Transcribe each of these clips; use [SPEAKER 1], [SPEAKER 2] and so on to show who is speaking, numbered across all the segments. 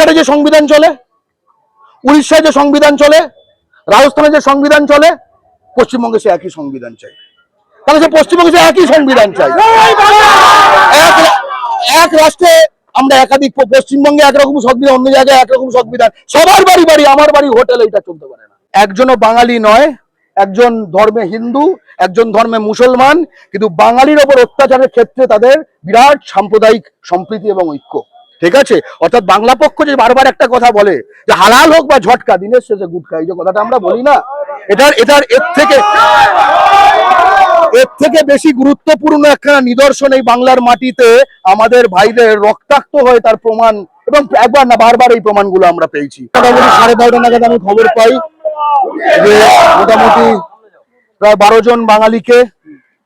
[SPEAKER 1] গুজরাটে যে সংবিধান চলে, উড়িষ্যায় যে সংবিধান চলে, রাজস্থানে যে সংবিধান চলে, পশ্চিমবঙ্গে সে একই সংবিধান চাই। তাহলে সে পশ্চিমবঙ্গে সে একই সংবিধান চাই। এক রাষ্ট্রে আমরা একাধিক, পশ্চিমবঙ্গে একরকম সংবিধান, অন্য জায়গায় একরকম সংবিধান। সবার বাড়ি বাড়ি, আমার বাড়ি হোটেল এটা চলতে পারে না। একজনও বাঙালি নয়, একজন ধর্মে হিন্দু, একজন ধর্মে মুসলমান, কিন্তু বাঙালির ওপর অত্যাচারের ক্ষেত্রে তাদের বিরাট সাম্প্রদায়িক সম্প্রীতি এবং ঐক্য। ঠিক আছে? অর্থাৎ বাংলা পক্ষ যে বারবার একটা কথা বলে, যে হালাল হোক বা ঝটকা, দিনের শেষে গুটকা এই যে কথাটা আমরা বলি না, এটার এটার, এর থেকে এর থেকে বেশি গুরুত্বপূর্ণ একখানা নিদর্শন এই বাংলার মাটিতে আমাদের ভাইদের রক্তাক্ত হয়ে তার প্রমাণ, এবং একবার না, বারবার এই প্রমাণগুলো আমরা পেয়েছি। সাড়ে বারোটা নাগাদ আমি খবর পাই যে মোটামুটি প্রায় বারো জন বাঙালিকে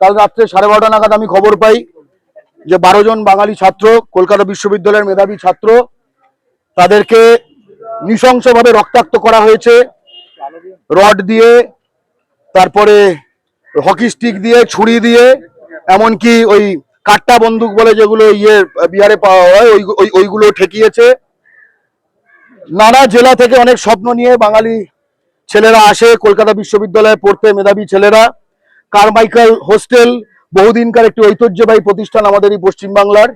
[SPEAKER 1] কাল রাত্রে সাড়ে বারোটা নাগাদ আমি খবর পাই। যে বারো জন বাঙালি ছাত্র, কলকাতা বিশ্ববিদ্যালয়ের মেধাবী ছাত্র, তাদেরকে নৃশংসভাবে রক্তাক্ত করা হয়েছে। রড দিয়ে, তারপরে হকি স্টিক দিয়ে, ছুরি দিয়ে, এমনকি ওই কাট্টা বন্দুক বলে যেগুলো ইয়ে বিহারে পাওয়া হয়, ওই ওই- ওইগুলো ঠেকিয়েছে। নানা জেলা থেকে অনেক স্বপ্ন নিয়ে বাঙালি ছেলেরা আসে, কলকাতা বিশ্ববিদ্যালয়ে পড়তে মেধাবী ছেলেরা। কারমাইকেল হোস্টেল বহুদিনকার একটি ঐতিহ্যবাহী প্রতিষ্ঠান আমাদের এই পশ্চিমবাংলার।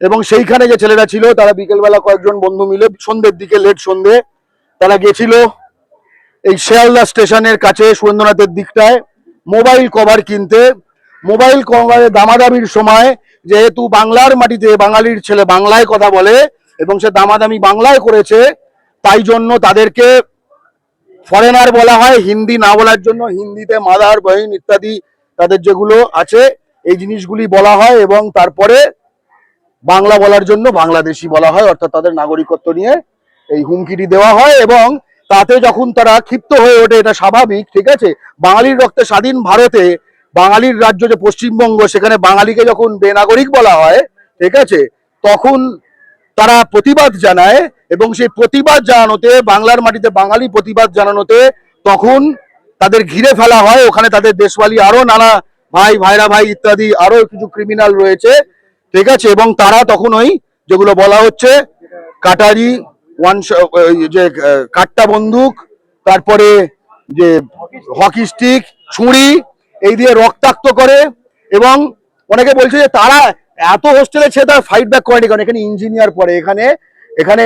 [SPEAKER 1] এবং সেইখানে যে ছেলেরা ছিল, তারা বিকেলবেলা কয়েকজন বন্ধু মিলে সন্ধ্যের দিকে লেট সন্ধে, তারা গেছিল এই শিয়ালদা স্টেশনের কাছে সুরেন্দ্রনাথের দিকটায়, মোবাইল কভার কিনতে। মোবাইল কভারের দামাদামির সময় যেহেতু বাংলার মাটিতে বাঙালির ছেলে বাংলায় কথা বলে এবং সে দামাদামি বাংলায় করেছে, তাই জন্য তাদেরকে ফরেনার বলা হয়, হিন্দি না বলার জন্য হিন্দিতে মাদার বহিন ইত্যাদি তাদের যেগুলো আছে, এই জিনিসগুলি বলা হয় এবং তারপরে বাংলা বলার জন্য বাংলাদেশি বলা হয়, অর্থাৎ তাদের নাগরিকত্ব নিয়ে এই হুমকিটি দেওয়া হয় এবং তাতে যখন তারা ক্ষিপ্ত হয়ে ওঠে, এটা স্বাভাবিক, ঠিক আছে? বাঙালির রক্তে স্বাধীন ভারতে বাঙালির রাজ্য যে পশ্চিমবঙ্গ, সেখানে বাঙালিকে যখন বেনাগরিক বলা হয়, ঠিক আছে? তখন তারা প্রতিবাদ জানায় এবং সেই প্রতিবাদ জানানোতে, বাংলার মাটিতে বাঙালি প্রতিবাদ জানানোতে তখন তাদের ঘিরে ফেলা হয়। ওখানে তাদের দেশওয়ালি আরও নানা ভাই, ভাইরা ভাই ইত্যাদি আরও কিছু ক্রিমিনাল রয়েছে। ঠিক আছে? এবং তারা তখন ওই যেগুলো বলা হচ্ছে, কাটারি ওয়ান যে কাট্টা বন্দুক, তারপরে যে হকি স্টিক ছুরি এই দিয়ে রক্তাক্ত করে এবং অনেকে বলছে যে তারা এত হোস্টেলে ছে তারা ফাইট ব্যাক করেনি, কারণ এখানে ইঞ্জিনিয়ার পড়ে। এখানে এখানে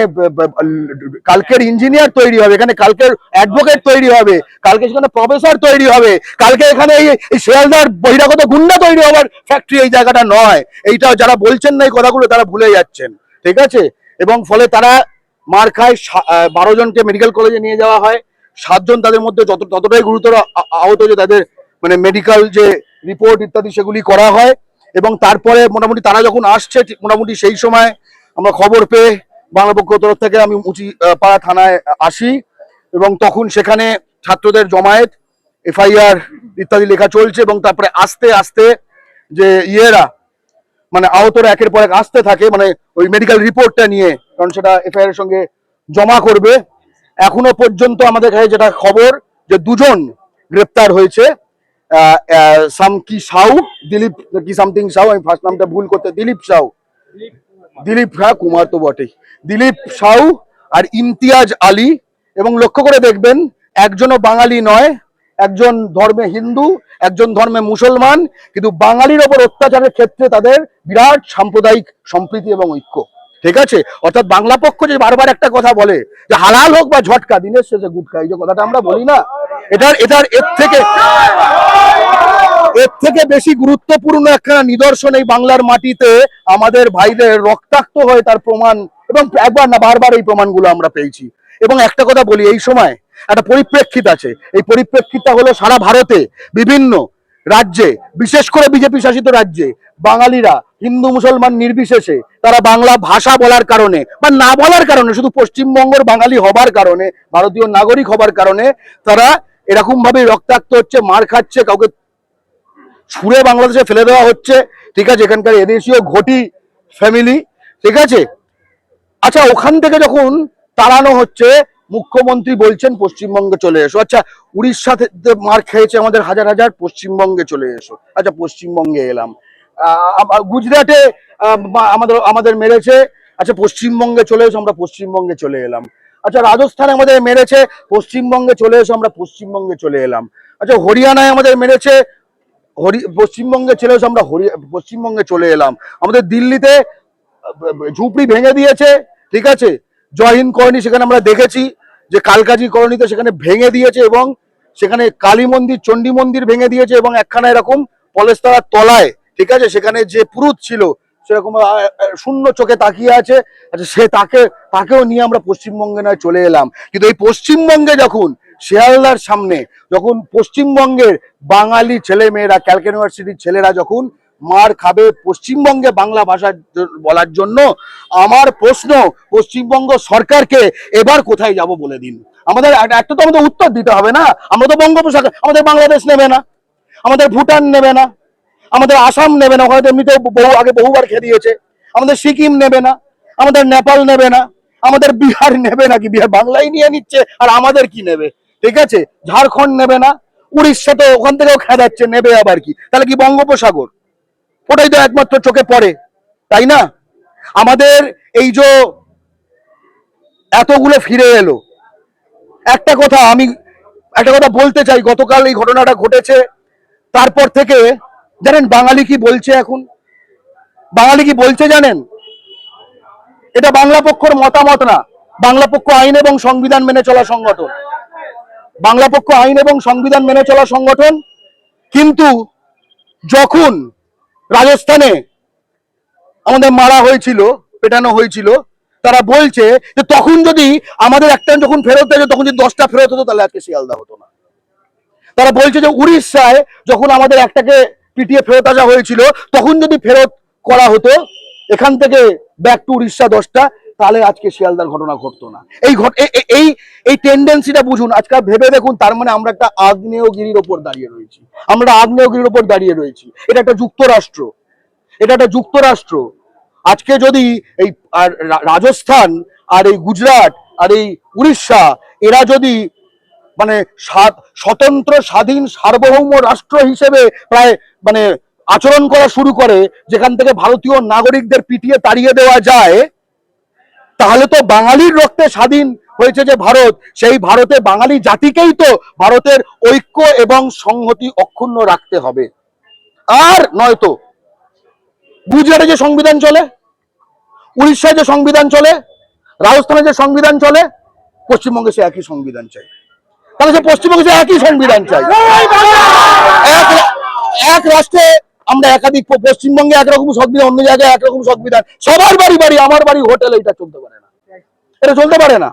[SPEAKER 1] কালকের ইঞ্জিনিয়ার তৈরি হবে, এখানে কালকের অ্যাডভোকেট তৈরি হবে, কালকে সেখানে প্রফেসর তৈরি হবে, কালকে এখানে এই শেয়ালদার বহিরাগত গুন্ডা তৈরি হওয়ার ফ্যাক্টরি এই জায়গাটা নয়। এইটা যারা বলছেন না এই কথাগুলো তারা ভুলে যাচ্ছেন, ঠিক আছে? এবং ফলে তারা মার খায় বারো জনকে মেডিকেল কলেজে নিয়ে যাওয়া হয়। সাতজন তাদের মধ্যে যত, ততটাই গুরুতর আহত যে তাদের মানে মেডিকেল যে রিপোর্ট ইত্যাদি সেগুলি করা হয়। এবং তারপরে মোটামুটি তারা যখন আসছে মোটামুটি সেই সময় আমরা খবর পেয়ে বাংলা পক্ষ তরফ থেকে আমি উঁচি পাড়া থানায় আসি এবং তখন সেখানে ছাত্রদের জমায়েত এফআইআর ইত্যাদি লেখা চলছে এবং তারপরে আস্তে আস্তে যে ইয়েরা মানে আহতরা একের পর এক আসতে থাকে মানে ওই মেডিকেল রিপোর্টটা নিয়ে কারণ সেটা এফআইআর এর সঙ্গে জমা করবে। এখনও পর্যন্ত আমাদের কাছে যেটা খবর যে দুজন গ্রেপ্তার হয়েছে আহ, আহ, সাম কি সাউ দিলীপ কি সামথিং সাউ আমি ফার্স্ট নামটা ভুল করতে দিলীপ সাউ। দিলীপ হ্যাঁ কুমার তো বটেই। দিলীপ সাউ আর ইমতিয়াজ আলী। এবং লক্ষ্য করে দেখবেন, একজনও বাঙালি নয়, একজন ধর্মে হিন্দু, একজন ধর্মে মুসলমান, কিন্তু বাঙালির ওপর অত্যাচারের ক্ষেত্রে তাদের বিরাট সাম্প্রদায়িক সম্প্রীতি এবং ঐক্য। ঠিক আছে? অর্থাৎ বাংলা পক্ষ যে বারবার একটা কথা বলে, যে হালাল হোক বা ঝটকা, দিনের শেষে গুটকা, এই যে কথাটা আমরা বলি না, এটার এটার এর থেকে এর থেকে বেশি গুরুত্বপূর্ণ একখানা নিদর্শন এই বাংলার মাটিতে আমাদের ভাইদের রক্তাক্ত হয়ে তার প্রমাণ এবং একবার না, বারবার এই প্রমাণগুলো আমরা পেয়েছি। এবং একটা কথা বলি, এই সময় একটা পরিপ্রেক্ষিত আছে। এই পরিপ্রেক্ষিতটা হলো সারা ভারতে বিভিন্ন রাজ্যে, বিশেষ করে বিজেপি শাসিত রাজ্যে, বাঙালিরা, হিন্দু, মুসলমান নির্বিশেষে তারা বাংলা ভাষা বলার কারণে বা না বলার কারণে, শুধু পশ্চিমবঙ্গের বাঙালি হবার কারণে, ভারতীয় নাগরিক হবার কারণে তারা এরকম ভাবে রক্তাক্ত হচ্ছে, মার খাচ্ছে, কাউকে ছুঁড়ে বাংলাদেশে ফেলে দেওয়া হচ্ছে। ঠিক আছে, এখানকার এদেশীয় ঘটি ফ্যামিলি ঠিক আছে? আচ্ছা ওখান থেকে যখন তাড়ানো হচ্ছে, মুখ্যমন্ত্রী বলছেন পশ্চিমবঙ্গে চলে এসো। আচ্ছা উড়িষ্যা থেকে মার খেয়েছে আমাদের হাজার হাজার, পশ্চিমবঙ্গে চলে এসো। আচ্ছা পশ্চিমবঙ্গে এলাম। গুজরাটে আমাদের আমাদের মেরেছে। আচ্ছা পশ্চিমবঙ্গে চলে এসো, আমরা পশ্চিমবঙ্গে চলে এলাম। আচ্ছা রাজস্থানে আমাদের মেরেছে, পশ্চিমবঙ্গে চলে এসো, আমরা পশ্চিমবঙ্গে চলে এলাম। আচ্ছা হরিয়ানায় আমাদের মেরেছে হরি, পশ্চিমবঙ্গে ছেলে আমরা হরি, পশ্চিমবঙ্গে চলে এলাম। আমাদের দিল্লিতে ঝুপড়ি ভেঙে দিয়েছে, ঠিক আছে? জয় হিন্দ কলোনি সেখানে আমরা দেখেছি যে কালকাজি কলোনিতে সেখানে ভেঙে দিয়েছে এবং সেখানে কালী মন্দির, চণ্ডী মন্দির ভেঙে দিয়েছে এবং একখানা এরকম পলেস্তারার তলায়, ঠিক আছে? সেখানে যে পুরুত ছিল, সেরকম শূন্য চোখে তাকিয়ে আছে। আচ্ছা সে তাকে, তাকেও নিয়ে আমরা পশ্চিমবঙ্গে নয় চলে এলাম। কিন্তু এই পশ্চিমবঙ্গে যখন শিয়ালদার সামনে যখন পশ্চিমবঙ্গের বাঙালি ছেলে মেয়েরা ক্যালকাটা ইউনিভার্সিটির ছেলেরা যখন মার খাবে পশ্চিমবঙ্গে বাংলা ভাষা বলার জন্য, আমার প্রশ্ন পশ্চিমবঙ্গ সরকারকে এবার কোথায় যাব বলে দিন। আমাদের একটা- তো আমাদের উত্তর দিতে হবে না। আমরা তো বঙ্গোপসাগর, আমাদের বাংলাদেশ নেবে না। আমাদের ভুটান নেবে না। আমাদের আসাম নেবে না। ওখানে এমনিতেও বহু, আগে বহুবার খেয়ে দিয়েছে। আমাদের সিকিম নেবে না। আমাদের নেপাল নেবে না। আমাদের বিহার নেবে নাকি বিহার বাংলাই নিয়ে নিচ্ছে। আর আমাদের কি নেবে? ঠিক আছে? ঝাড়খণ্ড নেবে না, উড়িষ্যা তো ওখান থেকেও খেদাচ্ছে নেবে আবার কি? তাহলে কি বঙ্গোপসাগর? ওটাই তো একমাত্র চোখে পড়ে, তাই না? আমাদের এই যে এতগুলো ফিরে এলো, একটা কথা আমি, একটা কথা বলতে চাই, গতকাল এই ঘটনাটা ঘটেছে, তারপর থেকে, জানেন বাঙালি কি বলছে এখন? বাঙালি কি বলছে জানেন? এটা বাংলা পক্ষর মতামত না, বাংলা পক্ষ আইন এবং সংবিধান মেনে চলা সংগঠন। বাংলা পক্ষ আইন এবং সংবিধান মেনে চলা সংগঠন, কিন্তু যখন রাজস্থানে আমাদের মারা হয়েছিল, পেটানো হয়েছিল, তারা বলছে যে তখন যদি আমাদের একটা যখন ফেরত দেয়, তখন যদি দশটা ফেরত হতো, তাহলে আজকে শিয়ালদা হতো না। তারা বলছে যে উড়িষ্যায় যখন আমাদের একটাকে পিটিয়ে ফেরত আসা হয়েছিল, তখন যদি ফেরত করা হতো, এখান থেকে ব্যাক টু উড়িষ্যা দশটা তাহলে আজকে শিয়ালদার ঘটনা ঘটতো না। এই এই এই টেন্ডেন্সিটা বুঝুন আজকাল ভেবে দেখুন, তার মানে আমরা একটা আগ্নেয়গিরির ওপর দাঁড়িয়ে রয়েছি। আমরা আগ্নেয়গিরির ওপর দাঁড়িয়ে রয়েছি। এটা একটা যুক্তরাষ্ট্র। এটা একটা যুক্তরাষ্ট্র। আজকে যদি এই আর রাজস্থান আর এই গুজরাট আর এই উড়িষ্যা, এরা যদি মানে স্বা- স্বতন্ত্র, স্বাধীন, সার্বভৌম রাষ্ট্র হিসেবে প্রায় মানে আচরণ করা শুরু করে, যেখান থেকে ভারতীয় নাগরিকদের পিটিয়ে তাড়িয়ে দেওয়া যায় তাহলে তো বাঙালির রক্তে স্বাধীন হয়েছে যে ভারত। সেই ভারতে বাঙালি জাতিকেই তো ভারতের ঐক্য এবং সংহতি অক্ষুণ্ণ রাখতে হবে। আর নয়তো গুজরাটে যে সংবিধান চলে, উড়িষ্যায় যে সংবিধান চলে, রাজস্থানে যে সংবিধান চলে, পশ্চিমবঙ্গে সে একই সংবিধান চাই। তাহলে সে পশ্চিমবঙ্গে সে একই সংবিধান চাই। এক রাষ্ট্রে আমরা একাধিক পশ্চিমবঙ্গে একরকম সংবিধান অন্য জায়গায় একরকম সংবিধান সবার বাড়ি বাড়ি, আমার বাড়ি হোটেল এটা চলতে পারে না। এটা চলতে পারে না।